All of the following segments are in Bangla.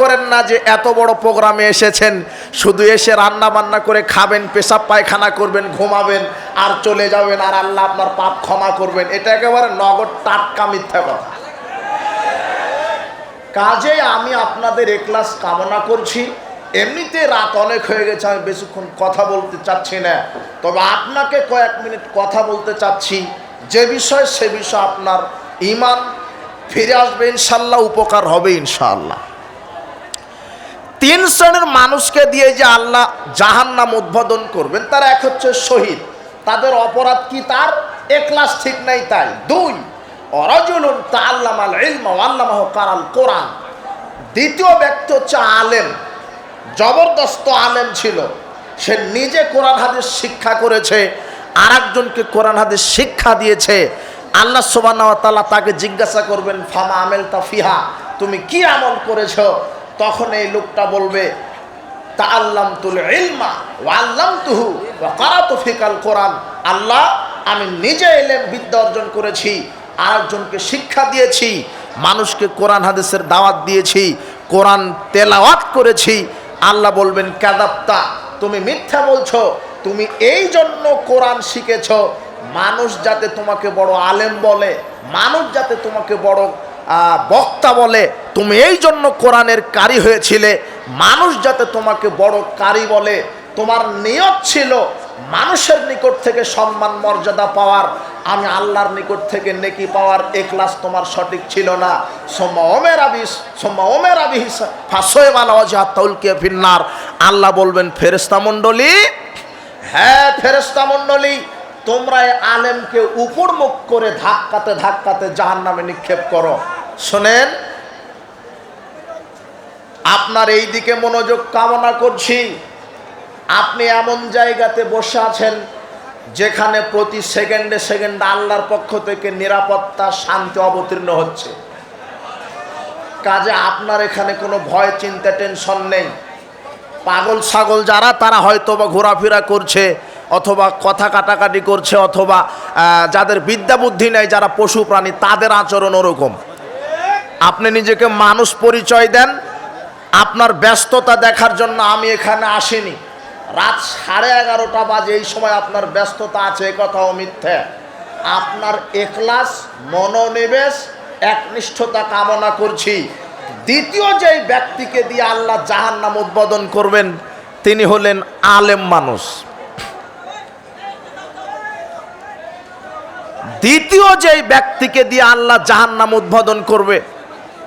করেন না যে এত বড় প্রোগ্রামে এসেছেন। শুধু এসে রান্না বান্না করে খাবেন, পেশাব পায়খানা করবেন, ঘুমাবেন, আর চলে যাবেন, আর আল্লাহ আপনার পাপ ক্ষমা করবেন। এটা একেবারে নগদ টাটকা মিথ্যা কথা। কাজে আমি আপনাদের একলাস কামনা করছি। এমনিতে রাত অনেক হয়ে গেছে, আমি বেশিক্ষণ কথা বলতে চাচ্ছি না। তবে আপনাকে কয়েক মিনিট কথা বলতে চাচ্ছি। যে বিষয় সে বিষয় আপনার ইমান ফিরে আসবে, ইনশাল্লাহ, উপকার হবে ইনশাআল্লাহ তিন শ্রেণির মানুষকে দিয়ে যে আল্লাহ জাহান্নাম উদ্বোধন করবেন, তারা এক হচ্ছে শহীদ। তাদের অপরাধ কি তার? একলাস ঠিক নাই তাই। দুই, অরাজুলুন তা আল্লাহ আল ইলমা আল্লামাহ কারাল কোরআন। দ্বিতীয় ব্যক্তি হচ্ছে আলেম। জবরদস্ত আলেম ছিল। সে নিজে কোরআন হাদিস শিক্ষা করেছে আর একজনকে কোরআন হাদিস শিক্ষা দিয়েছে। আল্লাহ সোবানা তালা তাকে জিজ্ঞাসা করবেন, ফামা আমেল তাফিহা তুমি কি আমল করেছ? তখন এই লোকটা বলবে তা আল্লাম তুল ইলমা আল্লাম তুহু কারাতু ফিকাল কোরআন। আল্লাহ, আমি নিজে এলেম বিদ্যা অর্জন করেছি, আরেকজনকে শিক্ষা দিয়েছি, মানুষকে কোরআন হাদিসের দাওয়াত দিয়েছি, কোরআন তেলাওয়াত করেছি। আল্লাহ বলবেন কাদাপ্তা তুমি মিথ্যা বলছো, তুমি এই জন্য কোরআন শিখেছ। মানুষ যাতে তোমাকে বড় আলেম বলে, মানুষ যাতে তোমাকে বড় বক্তা বলে, তুমি এই জন্য কোরআনের কারি হয়েছিলে। মানুষ যাতে তোমাকে বড় কারি বলে, তোমার নিয়ত ছিল মানুষের নিকট থেকে সম্মান, মর্যাদা পাওয়ার। আমি আল্লাহর নিকট থেকে নেকি পাওয়ার একলাস তোমার সঠিক ছিল না। সোম্মা ওমের আবিস সোম্মা ওমের আবিস ফাঁসোয় বালা অজা তৌলকে ফিন্নার। আল্লাহ বলবেন ফেরেস্তা মণ্ডলী হ্যাঁ ফেরেস্তা মণ্ডলী, তোমরা আলেমকে উপর মুখ করে ধাক্কাতে ধাক্কাতে জাহান নামে নিক্ষেপ করো। শোনেন, আপনার এই দিকে মনোযোগ কামনা করছি। আপনি এমন জায়গাতে বসে আছেন যেখানে প্রতি সেকেন্ডে সেকেন্ডে আল্লাহর পক্ষ থেকে নিরাপত্তা, শান্তি অবতীর্ণ হচ্ছে। কাজে আপনার এখানে কোনো ভয়, চিন্তা, টেনশন নেই। পাগল ছাগল যারা, তারা হয়তো বা ঘোরাফেরা করছে অথবা কথা কাটাকাটি করছে অথবা যাদের বিদ্যা বুদ্ধি নেই, যারা পশু প্রাণী, তাদের আচরণ ওরকম। আপনি নিজেকে মানুষ পরিচয় দেন। আপনার ব্যস্ততা দেখার জন্য আমি এখানে আসিনি। রাত সাড়ে এগারোটা বাজে, এই সময় আপনার ব্যস্ততা আছে, এ কথাও মিথ্যে। আপনার একলাস মনোনিবেশ, একনিষ্ঠতা কামনা করছি। দ্বিতীয় যেই ব্যক্তিকে দিয়ে আল্লাহ জাহান নাম উদ্বোধন করবেন, তিনি হলেন আলেম মানুষ। দ্বিতীয় যেই ব্যক্তিকে দিয়ে আল্লাহ জাহান নাম উদ্বোধন করবে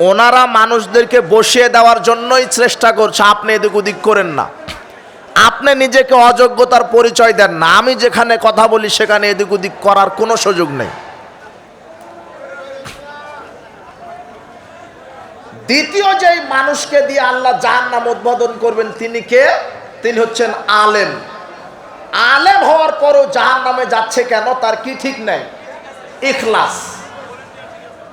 ওনারা মানুষদেরকে বসিয়ে দেওয়ার জন্যই চেষ্টা করছে, আপনি এদিক ওদিক করেন না। আপনি নিজেকে অযোগ্যতার পরিচয় দেন না, আমি যেখানে কথা বলি সেখানে এদিক ওদিক করার কোনো সুযোগ নেই। দ্বিতীয় যেই মানুষকে দিয়ে আল্লাহ যার নাম উদ্বোধন করবেন, তিনি কে? তিনি হচ্ছেন আলেম। আলেম হওয়ার পরও যার নামে যাচ্ছে কেন? তার কি ঠিক নাই? ইখলাস।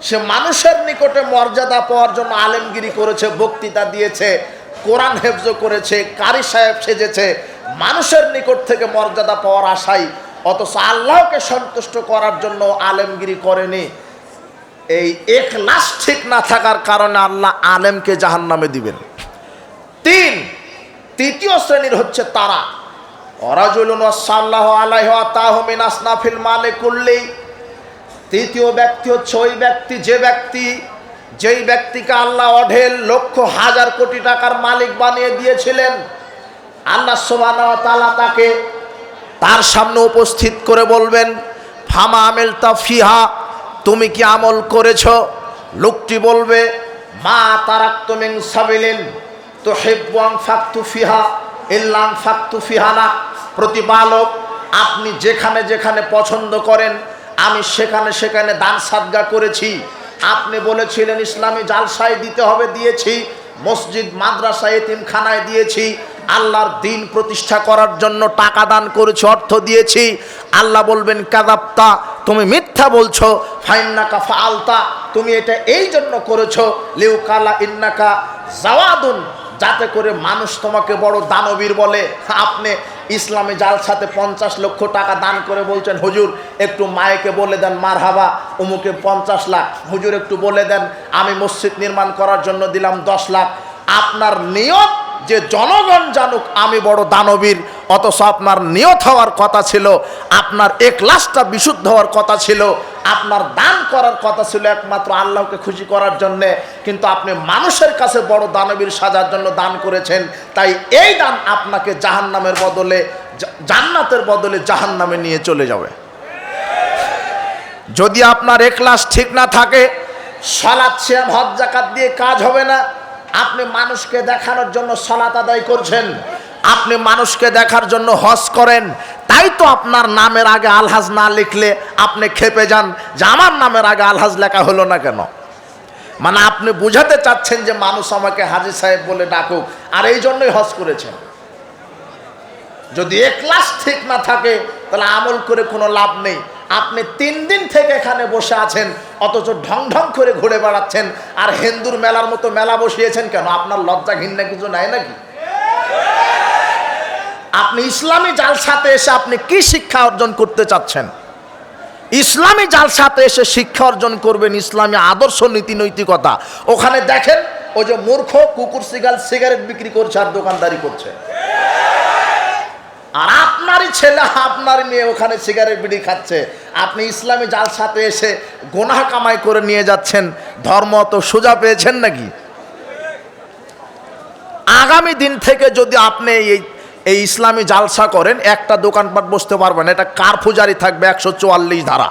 সে মানুষের নিকটে মর্যাদা পাওয়ার জন্য আলেমগিরি করেছে, বক্তৃতা দিয়েছে, কোরআন হেফজ করেছে, কারি সাহেব সেজেছে। মানুষের নিকট থেকে মর্যাদা পাওয়ার আশাই, অথচ আল্লাহকে সন্তুষ্ট করার জন্য আলেমগিরি করেনি। এই একলাস ঠিক না থাকার কারণে আল্লাহ আলেমকে জাহান নামে দিবেন। তিন, তৃতীয় শ্রেণির হচ্ছে তারা। অরাজুলুন সাল্লাহ আলাইহ তাহমিন আসনাফিল মালে করলেই তৃতীয় ব্যক্তি হচ্ছে ওই ব্যক্তি, যে ব্যক্তি, যেই ব্যক্তিকে আল্লাহ অঢেল লক্ষ হাজার কোটি টাকার মালিক বানিয়ে দিয়েছিলেন, আল্লাহ সোবানা তালা তাকে তার সামনে উপস্থিত করে বলবেন, ফামা আমেল ফিহা তুমি কি আমল করেছ? লোকটি বলবে, মা তারাক্তমিং সাবিলিন তো হেব্বাং ফাক্তু ফিহা ইল্লাং ফাক্তু ফিহানা প্রতিপালক, আপনি যেখানে যেখানে পছন্দ করেন আমি সেখানে সেখানে দান সাদগা করেছি। আপনি বলেছিলেন, ইসলামী জালসায় দিতে হবে। দিয়েছি। মসজিদ, মাদ্রাসা, এতিমখানায় দিয়েছি। আল্লাহর দিন প্রতিষ্ঠা করার জন্য টাকা দান করেছি, অর্থ দিয়েছি। আল্লাহ বলবেন, কাদাপ্তা, তুমি মিথ্যা বলছো। ফাইন্নাকা ফালতা তুমি এটা এই জন্য করেছ। লিউকালা ইন্নাকা জাওয়াদুন যাতে করে মানুষ তোমাকে বড় দানবীর বলে। আপনি ইসলামে জাল সাথে পঞ্চাশ লক্ষ টাকা দান করে বলছেন, হুজুর, একটু মায়েকে বলে দেন মার হাবা অমুকে পঞ্চাশ লাখ। হুজুর, একটু বলে দেন, আমি মসজিদ নির্মাণ করার জন্য দিলাম দশ লাখ। আপনার নিয়ত যে জনগণ জানুক আমি বড় দানবীর, অথচ আপনার নিয়ত হওয়ার কথা ছিল, আপনার একলাসটা বিশুদ্ধ হওয়ার কথা ছিল, আপনার দান করার কথা ছিল একমাত্র আল্লাহকে খুশি করার জন্যে, কিন্তু আপনি মানুষের কাছে বড় দানবীর সাজার জন্য দান করেছেন, তাই এই দান আপনাকে জাহান্নামের বদলে জান্নাতের বদলে জাহান্নামে নিয়ে চলে যাবে। যদি আপনার একলাস ঠিক না থাকে সলাৎ শ্যাম দিয়ে কাজ হবে না আপনি মানুষকে দেখানোর জন্য সলাৎ আদায় করছেন, আপনি মানুষকে দেখার জন্য হজ করেন, তাই তো আপনার নামের আগে আলহাজ না লিখলে আপনি খেপে যান, যে আমার নামের আগে আলহাজ লেখা হলো না কেন? মানে আপনি বুঝাতে চাচ্ছেন যে মানুষ আমাকে হাজি সাহেব বলে ডাকুক, আর এই জন্যই হজ করেছেন। যদি একলাস ঠিক না থাকে, তাহলে আমল করে কোনো লাভ নেই। আপনি তিন দিন থেকে এখানে বসে আছেন, অথচ ঢং ঢং করে ঘুরে বেড়াচ্ছেন, আর হিন্দুর মেলার মতো মেলা বসিয়েছেন কেন? আপনার লজ্জা ঘিন্না কিছু নাই নাকি? আপনি ইসলামী জালসাতে এসে আপনি কি শিক্ষা অর্জন করতে চাচ্ছেন? ইসলামী জালসাতে এসে শিক্ষা অর্জন করবেন ইসলামী আদর্শ নীতি নৈতিকতা। ওখানে দেখেন, ওই যে মূর্খ কুকুর সিগাল, সিগারেট বিক্রি করছে আর দোকানদারি করছে। আর আপনারই ছেলে আপনার মেয়ে ওখানে সিগারেট বিড়ি খাচ্ছে। আপনি ইসলামী জাল সাথে এসে গোনা কামাই করে নিয়ে যাচ্ছেন। ধর্ম তো সোজা পেয়েছেন নাকি? আগামী দিন থেকে যদি আপনি এই এই ইসলামী জালসা করেন, একটা দোকানপাট বসতে পারবেন। এটা কার পূজারি থাকবে? একশো চুয়াল্লিশ ধারা।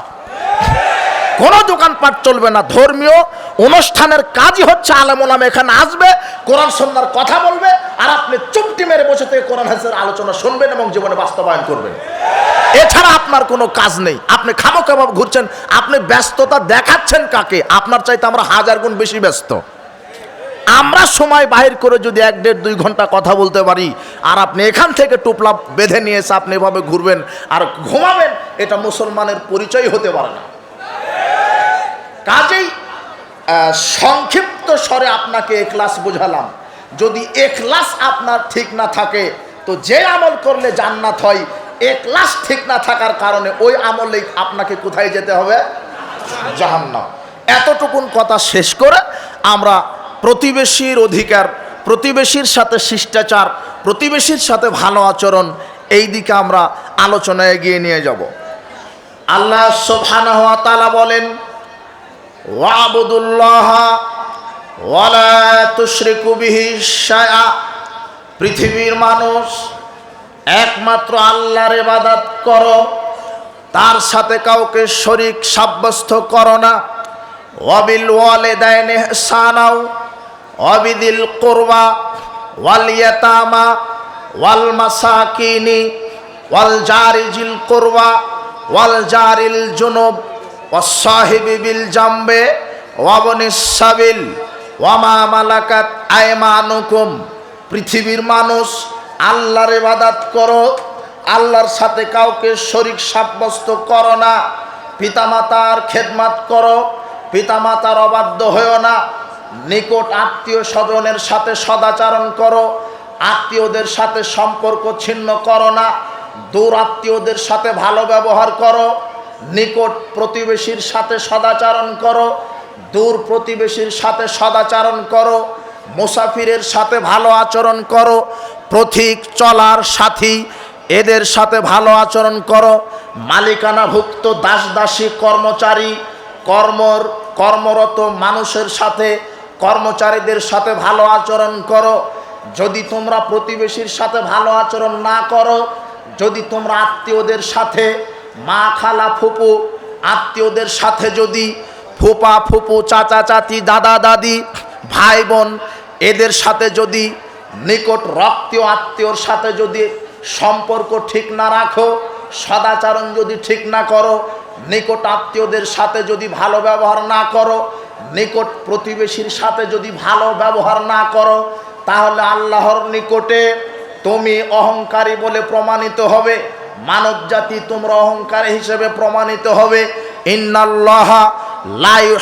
কোনো দোকানপাট চলবে না। ধর্মীয় অনুষ্ঠানের কাজই হচ্ছে আলেমোলাম এখানে আসবে, কোরআন সন্ন্যার কথা বলবে, আর আপনি চুপটি মেরে বসে থেকে কোরআন হাসের আলোচনা শুনবেন এবং জীবনে বাস্তবায়ন করবেন। এছাড়া আপনার কোনো কাজ নেই। আপনি খামোখাভাবে ঘুরছেন, আপনি ব্যস্ততা দেখাচ্ছেন কাকে? আপনার চাইতে আমরা হাজার গুণ বেশি ব্যস্ত। আমরা সময় বাহির করে যদি এক দেড় দুই ঘণ্টা কথা বলতে পারি, আর আপনি এখান থেকে টুপলা বেঁধে নিয়ে এসে আপনি এভাবে ঘুরবেন আর ঘুমাবেন, এটা মুসলমানের পরিচয় হতে পারে না। কাজেই সংক্ষিপ্ত স্বরে আপনাকে এখলাস বোঝালাম। যদি এখলাস আপনার ঠিক না থাকে, তো যে আমল করলে জান্নাত হয় এখলাস ঠিক না থাকার কারণে ওই আমলে আপনাকে কোথায় যেতে হবে? জাহান্নাম। এতটুকুন কথা শেষ করে আমরা প্রতিবেশীর অধিকার, প্রতিবেশীর সাথে শিষ্টাচার, প্রতিবেশীর সাথে ভালো আচরণ, এই দিকে আমরা আলোচনায় এগিয়ে নিয়ে যাব। আল্লাহ সুবহানাহু হওয়া তালা বলেন ওয়ালা শাইআ। পৃথিবীর মানুষ একমাত্র আল্লাহর ইবাদত করো, তার সাথে কাউকে শরিক সাব্যস্ত করো না। ওয়াবিল ওয়ালিদাইন ইহসানাও, ওয়াবিদিল কুরবা, ওয়াল ইয়াতামা, ওয়াল মাসাকিনি, ওয়াল জারিজিল কুরবা, ওয়াল জারিল জুনুব। ওয়ামা মালাকাত পৃথিবীর মানুষ, আল্লাহর ইবাদত করো, আল্লাহর সাথে কাউকে শরিক সাব্যস্ত করো না, পিতামাতার খেদমাত করো, পিতামাতার অবাধ্য হয়েও না, নিকট আত্মীয় স্বজনের সাথে সদাচরণ করো, আত্মীয়দের সাথে সম্পর্ক ছিন্ন করো না, দূর আত্মীয়দের সাথে ভালো ব্যবহার করো নিকট প্রতিবেশীর সাথে সদাচরণ করো, দূর প্রতিবেশীর সাথে সদাচরণ করো, মুসাফিরের সাথে ভালো আচরণ করো প্রথিক চলার সাথী এদের সাথে ভালো আচরণ করো, মালিকানাভুক্ত দাস দাসী কর্মচারী, কর্মর, কর্মরত মানুষের সাথে, কর্মচারীদের সাথে ভালো আচরণ করো, যদি তোমরা প্রতিবেশীর সাথে ভালো আচরণ না করো, যদি তোমরা আত্মীয়দের সাথে মা খালা ফুপু, আত্মীয়দের সাথে যদি ফুপা ফুপু, চাচা চাচি, দাদা দাদি, ভাই বোন, এদের সাথে যদি নিকট রক্তীয় আত্মীয়র সাথে যদি সম্পর্ক ঠিক না রাখো, সদাচরণ যদি ঠিক না করো, নিকট আত্মীয়দের সাথে যদি ভালো ব্যবহার না করো, নিকট প্রতিবেশীর সাথে যদি ভালো ব্যবহার না করো, তাহলে আল্লাহর নিকটে তুমি অহংকারী বলে প্রমাণিত হবে। মানব জাতি তোমরা অহংকারী হিসেবে প্রমাণিত হবে। ইন্নাল্লাহ লাই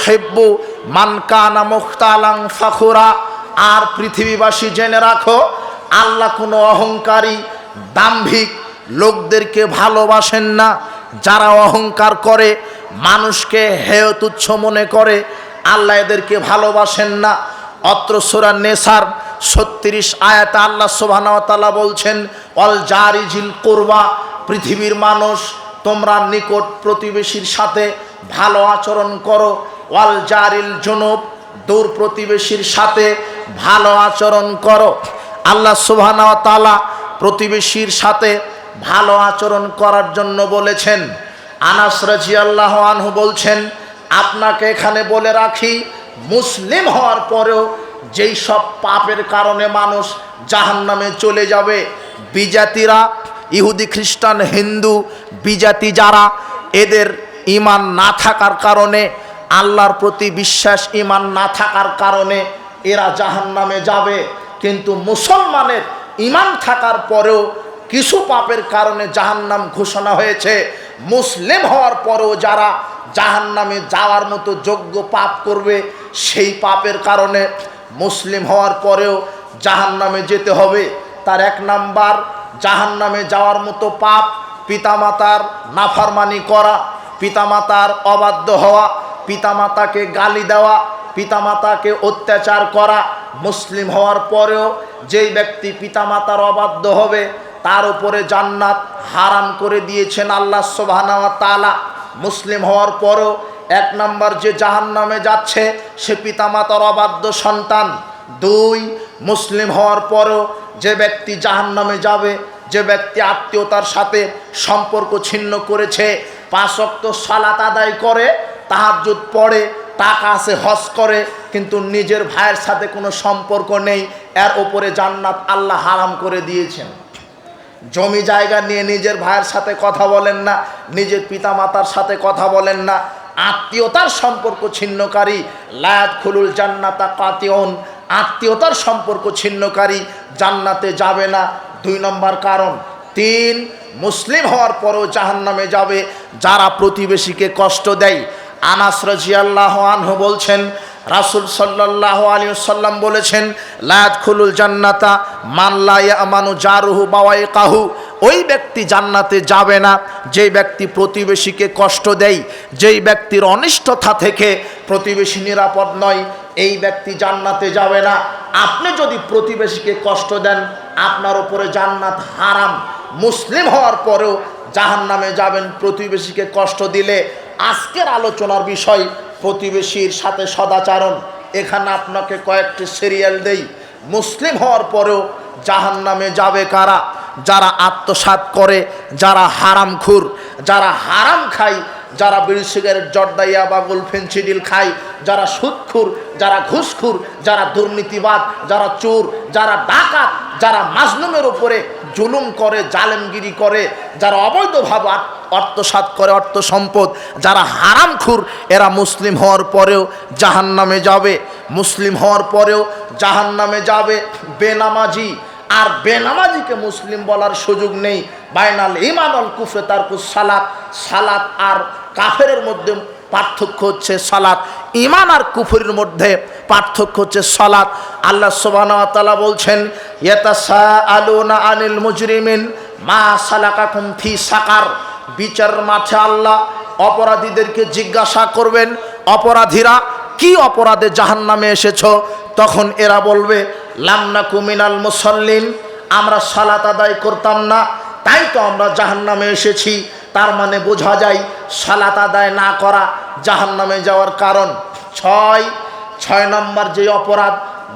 ফাখুরা। আর পৃথিবীবাসী জেনে রাখো, আল্লাহ কোনো অহংকারী, দাম্ভিক লোকদেরকে ভালোবাসেন না। যারা অহংকার করে, মানুষকে হেয় তুচ্ছ মনে করে, আল্লাহ এদেরকে ভালোবাসেন না। অত্র সুরা নেসার ছত্রিশ আয়াত আল্লাহ সোবাহতালা বলছেন অল জারিজিল করবা পৃথিবীর মানুষ, তোমরা নিকট প্রতিবেশীর সাথে ভালো আচরণ করো। ওয়াল জারিল জনব, দূর প্রতিবেশীর সাথে ভালো আচরণ করো। আল্লাহ সুবহানাহু প্রতিবেশীর সাথে ভালো আচরণ করার জন্য বলেছেন। আনাস রাজিয়াল্লাহ আনহু বলছেন, আপনাকে এখানে বলে রাখি, মুসলিম হওয়ার পরেও যেই সব পাপের কারণে মানুষ জাহান্নামে চলে যাবে, বিজাতিরা ইহুদি, খ্রিস্টান, হিন্দু, বিজাতি যারা, এদের ইমান না থাকার কারণে, আল্লাহর প্রতি বিশ্বাস ইমান না থাকার কারণে এরা জাহান্নামে যাবে। কিন্তু মুসলমানের ইমান থাকার পরেও কিছু পাপের কারণে জাহান্নাম ঘোষণা হয়েছে। মুসলিম হওয়ার পরেও যারা জাহান্নামে যাওয়ার মতো যোগ্য পাপ করবে, সেই পাপের কারণে মুসলিম হওয়ার পরেও জাহান্নামে যেতে হবে। তার এক নাম্বার জাহান্নামে যাওয়ার মতো পাপ পিতামাতার নাফারমানি করা, পিতামাতার অবাধ্য হওয়া, পিতামাতাকে গালি দেওয়া, পিতামাতাকে অত্যাচার করা, মুসলিম হওয়ার পরেও যেই ব্যক্তি পিতামাতার অবাধ্য হবে, তার উপরে জান্নাত হারাম করে দিয়েছেন আল্লাহ সোবাহানা তালা মুসলিম হওয়ার পরেও এক নম্বর যে জাহান নামে যাচ্ছে, সে পিতামাতার অবাধ্য সন্তান। দুই, মুসলিম হওয়ার পরও যে ব্যক্তি জাহান নামে যাবে যে ব্যক্তি আত্মীয়তার সাথে সম্পর্ক ছিন্ন করেছে পাঁচ অক্ত সালাত আদায় করে তাহাজুদ পড়ে, টাকা আছে, হজ করে, কিন্তু নিজের ভাইয়ের সাথে কোনো সম্পর্ক নেই, এর ওপরে জান্নাত আল্লাহ হারাম করে দিয়েছেন। জমি জায়গা নিয়ে নিজের ভাইয়ের সাথে কথা বলেন না, নিজের পিতামাতার সাথে কথা বলেন না, আত্মীয়তার সম্পর্ক ছিন্নকারী, লায়াত খুলুল জান্নাতা কাতিয়ন আত্মীয়তার সম্পর্ক ছিন্নকারী, জান্নাতে যাবে না দুই নম্বর কারণ, তিন, মুসলিম হওয়ার পরও জাহান্নামে যাবে, যারা প্রতিবেশীকে কষ্ট দেয়। আনাস রাজিয়াল্লাহ আনহু বলছেন, রাসুল সাল্লাহ আলী সাল্লাম বলেছেন লায়াত খুলুল জান্নাতা মানলাইয়া আমানু জারুহু বাওয়াই কাহু ওই ব্যক্তি জান্নাতে যাবে না, যেই ব্যক্তি প্রতিবেশীকে কষ্ট দেয়, যেই ব্যক্তির অনিষ্টতা থেকে প্রতিবেশী নিরাপদ নয়। এই ব্যক্তি জান্নাতে যাবে না। আপনি যদি প্রতিবেশীকে কষ্ট দেন, আপনার উপরে জান্নাত হারাম। মুসলিম হওয়ার পরেও জাহান নামে যাবেন, প্রতিবেশীকে কষ্ট দিলে। আজকের আলোচনার বিষয়, প্রতিবেশীর সাথে সদাচারণ। এখানে আপনাকে কয়েকটি সিরিয়াল দেই। মুসলিম হওয়ার পরেও জাহান নামে যাবে কারা? যারা আত্মসাত করে, যারা হারাম খুর যারা হারাম খায় যারা বিড়ি, সিগারেট, জর্দাইয়া বা গোলফেন চিডিল খায়, যারা সুদখুর যারা ঘুষখুর, যারা দুর্নীতিবাদ, যারা চোর, যারা ডাকাত, যারা মাজলুমের উপরে জুলুম করে, জালেমগিরি করে, যারা অবৈধভাবে অর্থসাত করে অর্থ সম্পদ যারা হারামখুর, এরা মুসলিম হওয়ার পরেও জাহান নামে যাবে। মুসলিম হওয়ার পরেও জাহান নামে যাবে। বেনামাজি, আর বেনামাজিকে মুসলিম বলার সুযোগ নেই। বাইনাল ইমানল কুফরে তার সালাত। সালাত আর কাফেরের মধ্যে পার্থক্য হচ্ছে সালাত। ইমান আর কুফুরের মধ্যে পার্থক্য হচ্ছে সালাত। আল্লাহ সোবানা বলছেন আনিল মুজরিমিন মা সালাকাকুম ফি সাকার। বিচার মাঠে আল্লাহ অপরাধীদেরকে জিজ্ঞাসা করবেন, অপরাধীরা কি অপরাধে জাহান নামে এসেছ? তখন এরা বলবে লামনা কুমিনাল মুসল্লিন, আমরা সালাত আদায় করতাম না, তাই তো আমরা জাহান নামে এসেছি। তার মানে বোঝা যায় সালাত আদায় না করা জাহান নামে যাওয়ার কারণ। ছয় ছয় নম্বর যে অপরাধ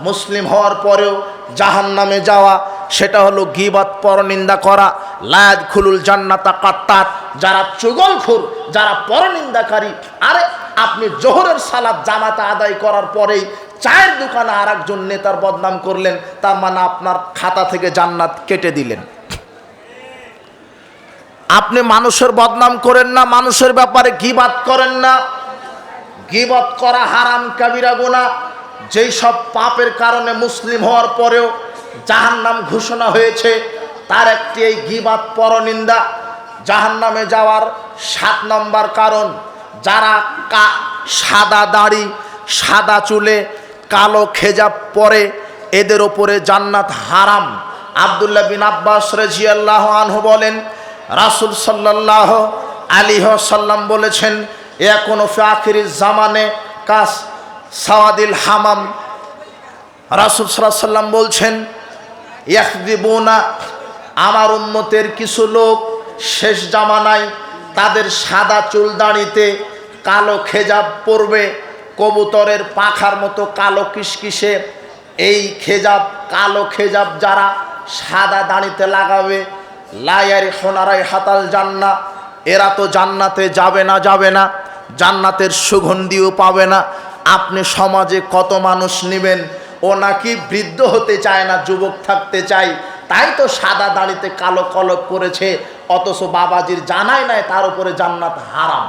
মুসলিম হওয়ার পরেও জাহান নামে যাওয়া, সেটা হলো গিবাত, পরনিন্দা করা। লায়াদ খুলুল জান্নাতা কাত্তাত। যারা চুগলখুর, যারা পরনিন্দাকারী, আরে আপনি জোহরের সালাদ জামাতা আদায় করার পরেই চায়ের দোকানে আর একজন নেতার বদনাম করলেন, তার মানে আপনার খাতা থেকে জান্নাত কেটে দিলেন। আপনি মানুষের বদনাম করেন না, মানুষের ব্যাপারে গিবাত করেন না। গিবত করা হারাম কাবিরা গুণা যেই সব পাপের কারণে মুসলিম হওয়ার পরেও জাহান নাম ঘোষণা হয়েছে, তার একটি এই গিবাত পরনিন্দা জাহান নামে যাওয়ার সাত নম্বর কারণ, যারা কা সাদা দাড়ি, সাদা চুলে, কালো খেজাব পরে, এদের ওপরে জান্নাত হারাম। আবদুল্লাহ বিন আব্বাস রাজিয়াল্লাহ আনহু বলেন রাসুল সাল্লাহ আলী সাল্লাম বলেছেন, এখনও ফির জামানে কাস সাওয়াদিল হামাম। রাসুল সাল্লাম বলছেন, ইয়াকদিবুনা, আমার উন্মতের কিছু লোক শেষ জামানায় তাদের সাদা চুল দাঁড়িতে কালো খেজাব পরবে, কবুতরের পাখার মতো কালো কিসকিসে। এই খেজাব, কালো খেজাব যারা সাদা দাঁড়িতে লাগাবে লায়ারি সোনারাই হাতাল জান্না এরা তো জান্নাতে যাবে না যাবে না। জান্নাতের সুগন্ধিও পাবে না। আপনি সমাজে কত মানুষ নেবেন? ও নাকি বৃদ্ধ হতে চায় না, যুবক থাকতে চাই তাই তো সাদা দাড়িতে কালো কলক করেছে। অথচ বাবাজির জানাই নাই, তার উপরে জান্নাত হারাম।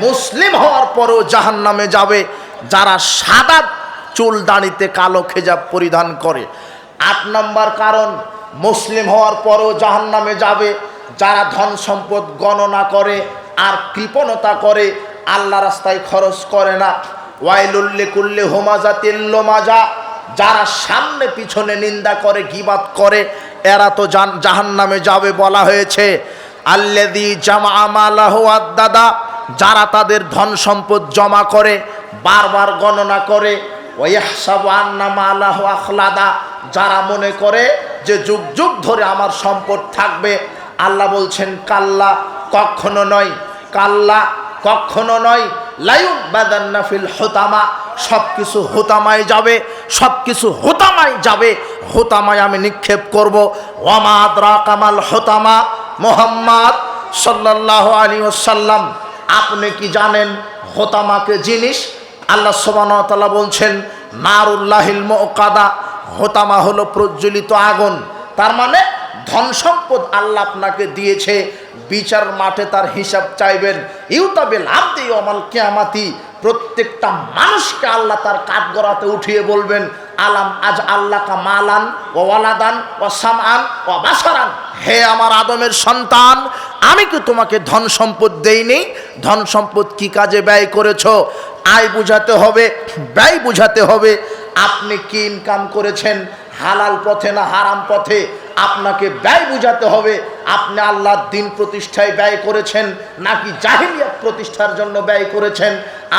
মুসলিম হওয়ার পরেও জাহান নামে যাবে। যারা সাদা চুল দাঁড়িতে কালো খেজাব পরিধান করে। আট নম্বর কারণ মুসলিম হওয়ার পরও জাহান নামে যাবে। যারা ধন সম্পদ গণনা করে আর কৃপণতা করে, আল্লাহ রাস্তায় খরচ করে না। ওয়াইলুল্লে কুল্লে হোমাজা তেল্লো মাজা যারা সামনে পিছনে নিন্দা করে গিবাত করে, এরা তো জাহান নামে যাবে বলা হয়েছে। আল্লেদি জামা আমালাহ দাদা যারা তাদের ধন সম্পদ জমা করে, বারবার গণনা করে আখলাদা। যারা মনে করে যে যুগ যুগ ধরে আমার সম্পদ থাকবে, আল্লাহ বলছেন, কাল্লা কখনো নয়, কাল্লা কখনো নয় লাইউক বাদান্নাফিল হোতামা। সব কিছু হোতামায় যাবে সব কিছু হোতামায় যাবে। হোতামায় আমি নিক্ষেপ করব। ওয়ামাদরা কামাল হোতামা মোহাম্মদ সাল্লাহ আলী ওসাল্লাম আপনি কি জানেন হোতামাকে জিনিস আল্লাহ সোমানতলা বলছেন, নারুল্লাহিল মোকাদা হোতামা হলো প্রজ্বলিত আগুন। তার মানে ধন সম্পদ আল্লাহ আপনাকে দিয়েছে, বিচার মাঠে তার হিসাব চাইবেন। ইউতাবেল আব্দি অমাল কেয়ামাতি প্রত্যেকটা মানুষকে আল্লাহ তার কাঠগড়াতে উঠিয়ে বলবেন, আলাম আজ আল্লাহ কা মালান ও ওয়ালাদান ও সামান ও বাসারান হে আমার আদমের সন্তান, আমি কি তোমাকে ধন সম্পদ দেইনি? ধন সম্পদ কি কাজে ব্যয় করেছ? আয় বুঝাতে হবে, ব্যয় বুঝাতে হবে। আপনি কি ইনকাম করেছেন? হালাল পথে না হারাম পথে? আপনাকে ব্যয় বুঝাতে হবে, আপনি আল্লাহর দিন প্রতিষ্ঠায় ব্যয় করেছেন নাকি জাহিলিয়াত প্রতিষ্ঠার জন্য ব্যয় করেছেন?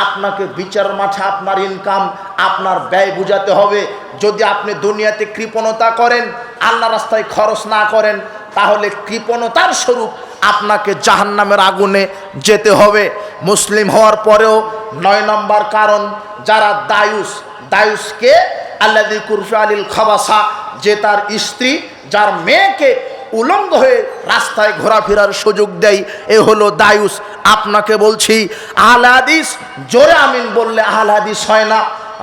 আপনাকে বিচার মাঠে আপনার ইনকাম আপনার ব্যয় বুঝাতে হবে। যদি আপনি দুনিয়াতে কৃপণতা করেন আল্লাহ রাস্তায় খরচ না করেন, তাহলে কৃপণতার স্বরূপ আপনাকে জাহান্নামের আগুনে যেতে হবে। মুসলিম হওয়ার পরেও নয় নম্বর কারণ, যারা দায়ুস, দায়ুসকে আল্লাদি কুরফে আলিল খাবাসা, যে তার স্ত্রী, যার মেয়েকে উলঙ্গ হয়ে রাস্তায় ঘোরাফেরার সুযোগ দেয়, এ হলো দায়ুস। আপনাকে বলছি, আহলাদিস জোরে আমিন বললে আহলাদিস হয় না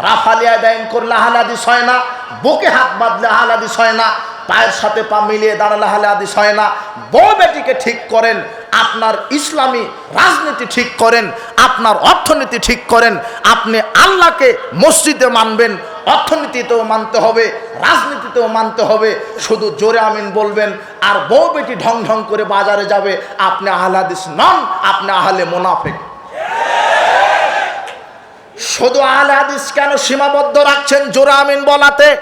রাফালিয়া দাইন করলে আহলাদিস হয় না, বুকে হাত বাঁধলে আহলাদিস হয় না, পায়ের সাথে পা মিলিয়ে দাঁড়ালে হালে আদিস হয় না। বউ বেটিকে ঠিক করেন, আপনার ইসলামী রাজনীতি ঠিক করেন, আপনার অর্থনীতি ঠিক করেন, আপনি আল্লাহকে মসজিদে মানবেন অর্থনীতিতেও মানতে হবে, রাজনীতিতেও মানতে হবে। শুধু জোরে আমিন বলবেন, আর বউ বেটি ঢং ঢং করে বাজারে যাবে, আপনি আহলাদিস নন, আপনি আহলে মোনাফেক। শুধু আহলাদিস কেন সীমাবদ্ধ রাখছেন জোরে আমিন বলাতে?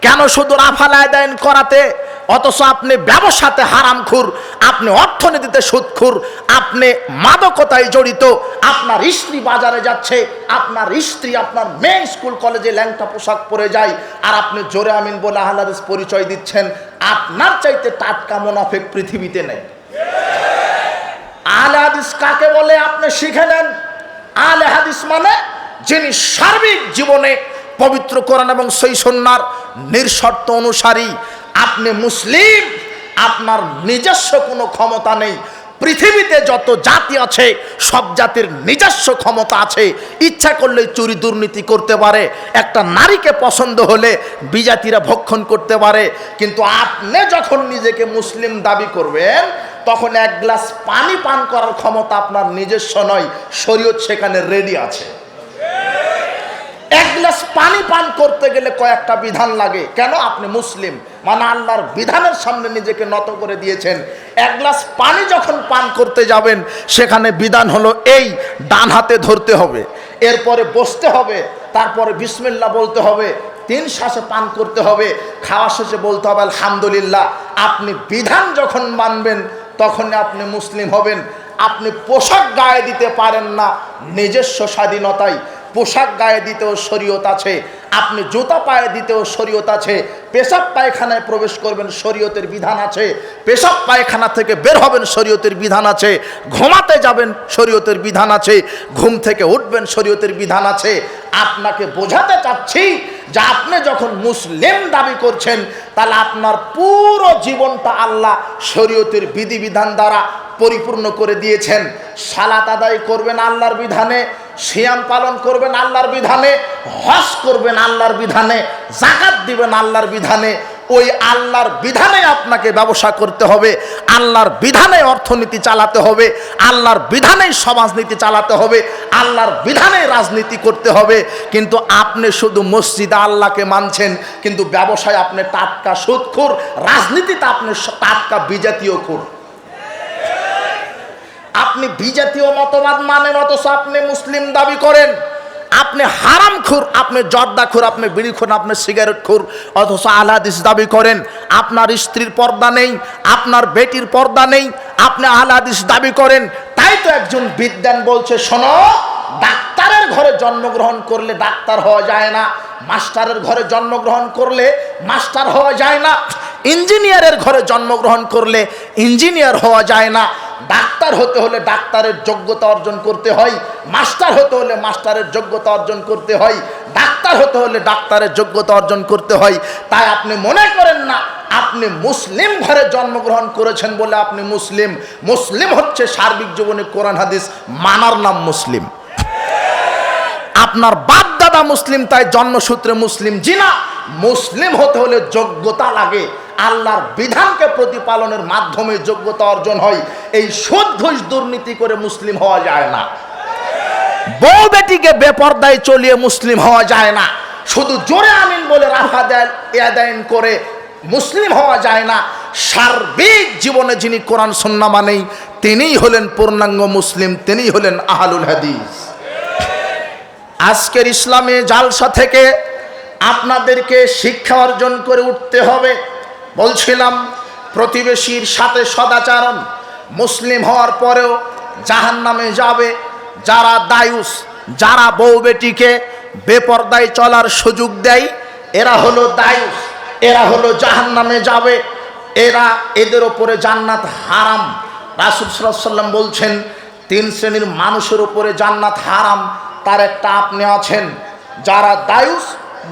কেন শুধু রাফালায় দেন করাতে? অথচ আপনি ব্যবসাতে হারামখুর, আপনি অর্থনীতিতে সুদখুর, আপনি মাদকতায় জড়িত, আপনার স্ত্রী বাজারে যাচ্ছে, আপনার স্ত্রী আপনার মেয়ে স্কুল কলেজে ল্যাংটা পোশাক পরে যায়, আর আপনি জোরে আমিন বলে আহলাদিস পরিচয় দিচ্ছেন, আপনার চাইতে টাটকা মোনাফেক পৃথিবীতে নেই। হাদিস কাকে বলে? আপনি শিখে নেন। আলে হাদিস মানে যিনি সার্বিক জীবনে পবিত্র কোরআন এবং সেই সন্ন্যার নিঃশর্ত অনুসারী আপনি মুসলিম, আপনার নিজস্ব কোনো ক্ষমতা নেই। পৃথিবীতে যত জাতি আছে, সব জাতির নিজস্ব ক্ষমতা আছে। ইচ্ছা করলে চুরি দুর্নীতি করতে পারে। একটা নারীকে পছন্দ হলে বিজাতিরা ভক্ষণ করতে পারে। কিন্তু আপনি যখন নিজেকে মুসলিম দাবি করবেন, তখন এক গ্লাস পানি পান করার ক্ষমতা আপনার নিজস্ব নয়। শরীয়ত সেখানে রেডি আছে। এক গ্লাস পানি পান করতে গেলে কয়েকটা বিধান লাগে। কেন? আপনি মুসলিম। মানে আল্লাহর বিধানের সামনে নিজেকে নত করে দিয়েছেন। এক গ্লাস পানি যখন পান করতে যাবেন, সেখানে বিধান হলো এই, ডান হাতে ধরতে হবে। এরপরে বসতে হবে, তারপরে বিসমিল্লা বলতে হবে, তিন শ্বাসে পান করতে হবে, খাওয়া শেষে বলতে হবে, আলহামদুলিল্লাহ। আপনি বিধান যখন মানবেন তখন আপনি মুসলিম হবেন। আপনি পোশাক গায়ে দিতে পারেন না, নিজস্ব স্বাধীনতায়। পোশাক গায়ে দিতেও শরীয়ত আছে, আপনি জুতা পায়ে দিতেও শরীয়ত আছে, পেশাব পায়খানায় প্রবেশ করবেন শরীয়তের বিধান আছে, পেশাব পায়খানা থেকে বের হবেন শরীয়তের বিধান আছে, ঘুমাতে যাবেন শরীয়তের বিধান আছে, ঘুম থেকে উঠবেন শরীয়তের বিধান আছে। আপনাকে বোঝাতে চাচ্ছি যে আপনি যখন মুসলিম দাবি করছেন, তাহলে আপনার পুরো জীবনটা আল্লাহ শরীয়তের বিধিবিধান দ্বারা পরিপূর্ণ করে দিয়েছেন। সালাত আদায় করবেন আল্লাহর বিধানে সিয়াম পালন করবেন আল্লাহর বিধানে, হজ করবেন আল্লাহর বিধানে জাকাত দিবেন আল্লাহর বিধানে। ওই আল্লাহর বিধানে আপনাকে ব্যবসা করতে হবে, আল্লাহর বিধানে অর্থনীতি চালাতে হবে, আল্লাহর বিধানেই সমাজনীতি চালাতে হবে, আল্লাহর বিধানে রাজনীতি করতে হবে। কিন্তু আপনি শুধু মসজিদে আল্লাহকে মানছেন, কিন্তু ব্যবসায় আপনি টাটকা সুদখোর রাজনীতিতে আপনি টাটকা বিজাতীয় খুর। আপনি বিজাতীয় মতবাদ মানেন, অথচ আপনি মুসলিম দাবি করেন। আপনি হারাম খুর, আপনি জর্দা খুর, আপনি বিড়ি খুন আপনি সিগারেট খুর, অথচ আলাদিস দাবি করেন, আপনার স্ত্রীর পর্দা নেই, আপনার বেটির পর্দা নেই, আপনি আলাদিস দাবি করেন। তাই তো একজন বিদ্যান বলছে, শোনো, ডাক্তারের ঘরে জন্মগ্রহণ করলে ডাক্তার হওয়া যায় না, মাস্টারের ঘরে জন্মগ্রহণ করলে মাস্টার হওয়া যায় না, ইঞ্জিনিয়ারের ঘরে জন্মগ্রহণ করলে ইঞ্জিনিয়ার হওয়া যায় না। ডাক্তার হতে হলে ডাক্তারের যোগ্যতা অর্জন করতে হয়, মাস্টার হতে হলে মাস্টারের যোগ্যতা অর্জন করতে হয়, ডাক্তার হতে হলে ডাক্তারের যোগ্যতা অর্জন করতে হয়। তাই আপনি মনে করেন না, আপনি মুসলিম ঘরে জন্মগ্রহণ করেছেন বলে আপনি মুসলিম। মুসলিম হচ্ছে সার্বিক জীবনে কোরআন, হাদিস, মানার নাম মুসলিম। আপনার বাপ দাদা মুসলিম, তাই জন্মসূত্রে মুসলিম। জি না, মুসলিম হতে হলে যোগ্যতা লাগে। আল্লাহর বিধানকে প্রতিপালনের মাধ্যমে যোগ্যতা অর্জন হয়। এই সুদ দুর্নীতি করে মুসলিম হওয়া যায় না। বউ বেটিকে বেপর্দায় চলিয়ে মুসলিম হওয়া যায় না। শুধু জোরে আমিন বলে রাফা দেয়, এদায়ন করে মুসলিম হওয়া যায় না। সার্বিক জীবনে যিনি কোরআন সন্না মানেই তিনিই হলেন পূর্ণাঙ্গ মুসলিম, তিনিই হলেন আহালুল হাদিস। আজকের ইসলামে জালসা থেকে আপনাদেরকে শিক্ষা অর্জন করে উঠতে হবে। বলছিলাম, প্রতিবেশীর সাথে সদাচারণ। মুসলিম হওয়ার পরেও জাহান নামে যাবে। যারা দায়ুস, যারা বউ বেটিকে বেপর্দায় চলার সুযোগ দেয়, এরা হলো দায়ুস, এরা হলো জাহান নামে যাবে। এরা এদের ওপরে জান্নাত হারাম। রাসুল সাল্লাম বলছেন, তিন শ্রেণির মানুষের উপরে জান্নাত হারাম, তার একটা আপনি আছেন। যারা দায়ুস,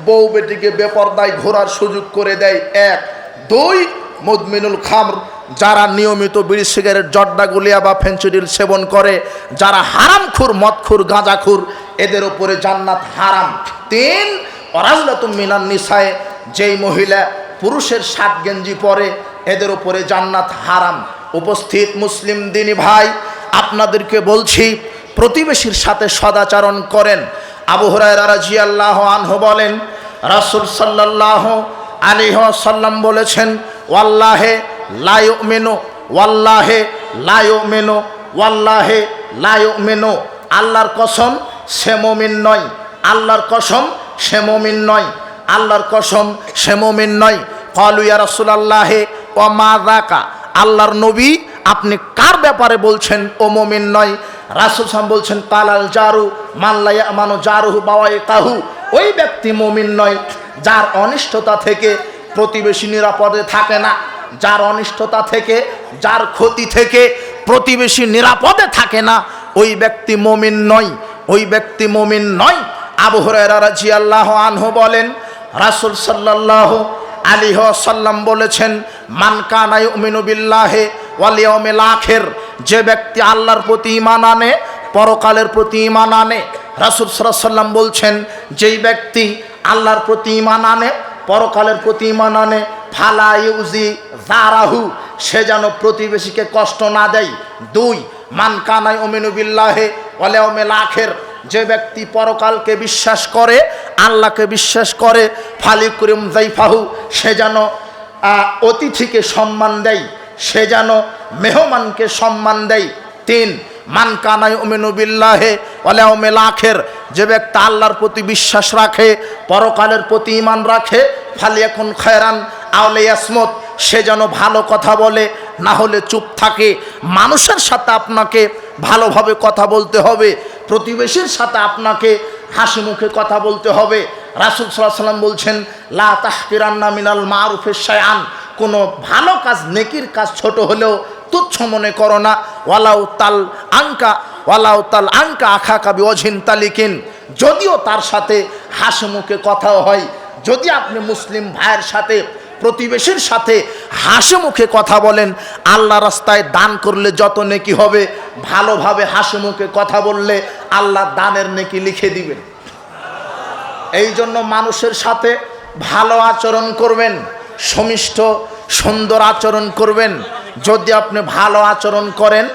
বউ বেটিকে বেপর্দায় ঘোরার সুযোগ করে দেয়, এক। দুই, মদমিনুল খামর যারা নিয়মিত বিড়ি, সিগারেট, জর্দা, গুলিয়া বা ফেন্সিডিল সেবন করে, যারা হারামখুর, মদখুর, গাঁজাখুর, এদের উপরে জান্নাত হারাম। তিন অরাজলাতুম মিনান নিসায়, যেই মহিলা পুরুষের সাত গেঞ্জি পরে, এদের উপরে জান্নাত হারাম। উপস্থিত মুসলিম দিনী ভাই, আপনাদেরকে বলছি, প্রতিবেশীর সাথে সদাচরণ করেন। আবু হুরায়রা রাজিয়াল্লাহ আনহু বলেন, রাসূল সাল্লাল্লাহ আলাইহি সাল্লাম বলেছেন, ওয়াল্লাহে লা ইউমিনু ওয়াল্লাহে, লা ইউমিনু ওয়াল্লাহে, লা ইউমিনু। আল্লাহর কসম সে মুমিন নয়, আল্লাহর কসম সে মুমিন নয়, আল্লাহর কসম সে মুমিন নয়। কলু ইয়া রাসূলুল্লাহে, ওয়া মা যাকা। আল্লাহর নবী আপনি কার ব্যাপারে বলছেন, ও মমিন নয়? রাসুল সাম বলছেন, কালাল জারু মাল্লাইয়া মানো জারুহু বাওয়াই কাহু ওই ব্যক্তি মমিন নয়, যার অনিষ্টতা থেকে প্রতিবেশী নিরাপদে থাকে না। যার অনিষ্টতা থেকে, যার ক্ষতি থেকে প্রতিবেশী নিরাপদে থাকে না, ওই ব্যক্তি মমিন নয়। ওই ব্যক্তি মমিন নয়। আবু হুরায়রা রাদিয়াল্লাহু আনহু বলেন, রাসূল সাল্লাল্লাহু আলী সাল্লাম বলেছেন, মান কানা ইউমিনু বিল্লাহে ওয়াল ইয়াউমিল যে ব্যক্তি আল্লাহর প্রতি ঈমান আনে, পরকালের প্রতি ঈমান আনে, রাসূল সাল্লাম বলছেন, যেই ব্যক্তি আল্লাহর প্রতি ঈমান আনে, পরকালের প্রতি ঈমান আনে ফালা ইউজি জারাহু সে যেন প্রতিবেশীকে কষ্ট না দেয়। দুই, মান কানা ইউমিনু বিল্লাহে ওয়াল ইয়াউমিল আখির, যে ব্যক্তি পরকালকে বিশ্বাস করে, আল্লাহকে বিশ্বাস করে, ফালিকুরিম জাইফাহু সে যেন অতিথিকে সম্মান দেয়, সে যেন মেহমানকে সম্মান দেয়। তিন মান কানাই ওমেনুবিল্লাহে ওলাউমেল আখের, যে ব্যক্তি আল্লাহর প্রতি বিশ্বাস রাখে, পরকালের প্রতি ইমান রাখে ফালি এখন খয়রান আওলে ইয়াসমত সে যেন ভালো কথা বলে, না হলে চুপ থাকে। মানুষের সাথে আপনাকে ভালোভাবে কথা বলতে হবে, প্রতিবেশীর সাথে আপনাকে হাসি মুখে কথা বলতে হবে। রাসুল সাল্লাহ সাল্লাম বলছেন, লা তাহকিরান্না মিনাল মারুফের শায়ান কোনো ভালো কাজ, নেকির কাজ ছোট হলেও তুচ্ছ মনে করো না। ওয়ালাউ তাল আঙ্কা ওয়ালাউ তাল আঙ্কা আখা কাবি অঝিন তালিকিন। যদিও তার সাথে হাসি মুখে কথাও হয়, যদি আপনি মুসলিম ভাইয়ের সাথে, প্রতিবেশীর সাথে হাসি মুখে কথা বলেন, আল্লাহ রাস্তায় দান করলে যত নেকি হবে, ভালোভাবে হাসি মুখে কথা বললে আল্লাহ দানের নেকি লিখে দিবেন। এই জন্য মানুষের সাথে ভালো আচরণ করবেন। সমিষ্ট সুন্দর আচরণ করবেন। যদি আপনি ভালো আচরণ করেন,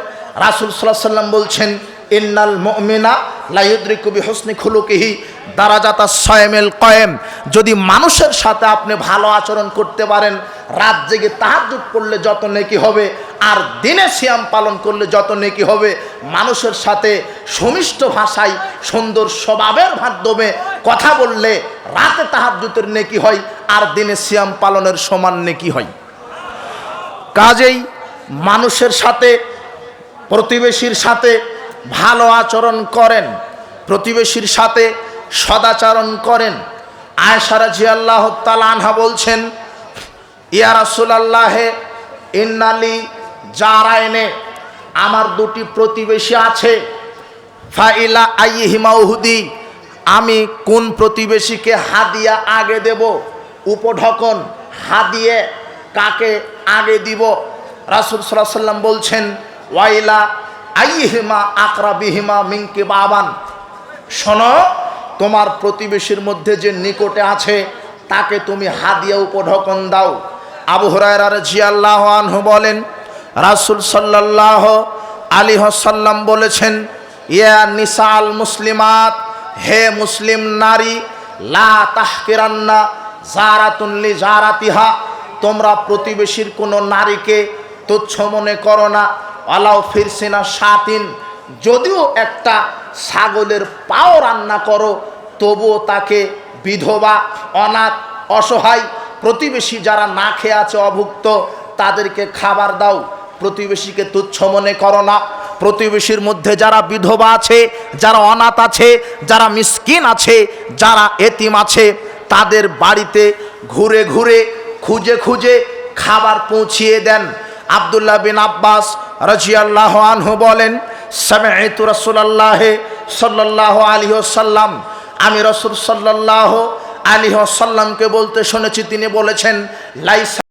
রাসুল সাল্লাহ সাল্লাম বলছেন, ইন্নাল মমিনা লাইদ্রি কবি হোসনি খুলুকিহি দারাজাতা সয়েমেল কয়েম। যদি মানুষের সাথে আপনি ভালো আচরণ করতে পারেন, রাত জেগে তাহাজুদ পড়লে যত নেকি হবে আর দিনে সিয়াম পালন করলে যত নেকি হবে, মানুষের সাথে সমিষ্ট ভাষায় সুন্দর স্বভাবের মাধ্যমে কথা বললে রাতে তাহাজুতের নেকি হয় আর দিনে সিয়াম পালনের সমান নেকি হয়। কাজেই মানুষের সাথে, প্রতিবেশীর সাথে ভালো আচরণ করেন, প্রতিবেশীর সাথে সদাচরণ করেন। আয়সারা জিয়াল্লাহ তালানহা বলছেন, ইয়া রাসুলাল্লাহে, ইন্নালি জারায়নে আমার দুটি প্রতিবেশী আছে, ফাইলা আইহিমাউহুদি আমি কোন প্রতিবেশীকে হাদিয়া আগে দেব, উপঢকন হাদিয়ে কাকে আগে দিব? রাসুল সাল্লাহ সাল্লাম বলছেন, ওয়াইলা আইহিমা আকরাবিহিমা মিঙ্কি বাবান। শোনো, তোমার প্রতিবেশীর মধ্যে যে নিকটে আছে, তাকে তুমি হাদিয়া উপঢকন দাও। আবু হরায়রার জিয়াল্লাহ আনহু বলেন রাসুল সাল্লাহ আলী সাল্লাম বলেছেন, ইয়া নিসাল মুসলিমাত, হে মুসলিম নারী, লা তাহকিরান্না জারাতুল্লি জারাতিহা, তোমরা প্রতিবেশীর কোনো নারীকে তুচ্ছ মনে করো না। আলাও ফিরসিনা সাতিন যদিও একটা ছাগলের পাও রান্না করো, তবুও তাকে বিধবা, অনাথ, অসহায় প্রতিবেশী যারা না খেয়ে আছে অভুক্ত, তাদেরকে খাবার দাও। প্রতিবেশীকে তুচ্ছ মনে করো না। প্রতিবেশীর মধ্যে যারা বিধবা আছে, যারা অনাথ আছে, যারা মিসকিন আছে, যারা এতিম আছে, তাদের বাড়িতে ঘুরে ঘুরে, খুঁজে খুঁজে খাবার পৌঁছিয়ে দেন। আবদুল্লাহ বিন আব্বাস রাজিয়াল্লাহ আনহু বলেন সামেতু রসুল্লাহ সাল্লাহ আলী সাল্লাম আমি রসুল সাল্লাহ আলী সাল্লামকে বলতে শুনেছি, তিনি বলেছেন, লাইসা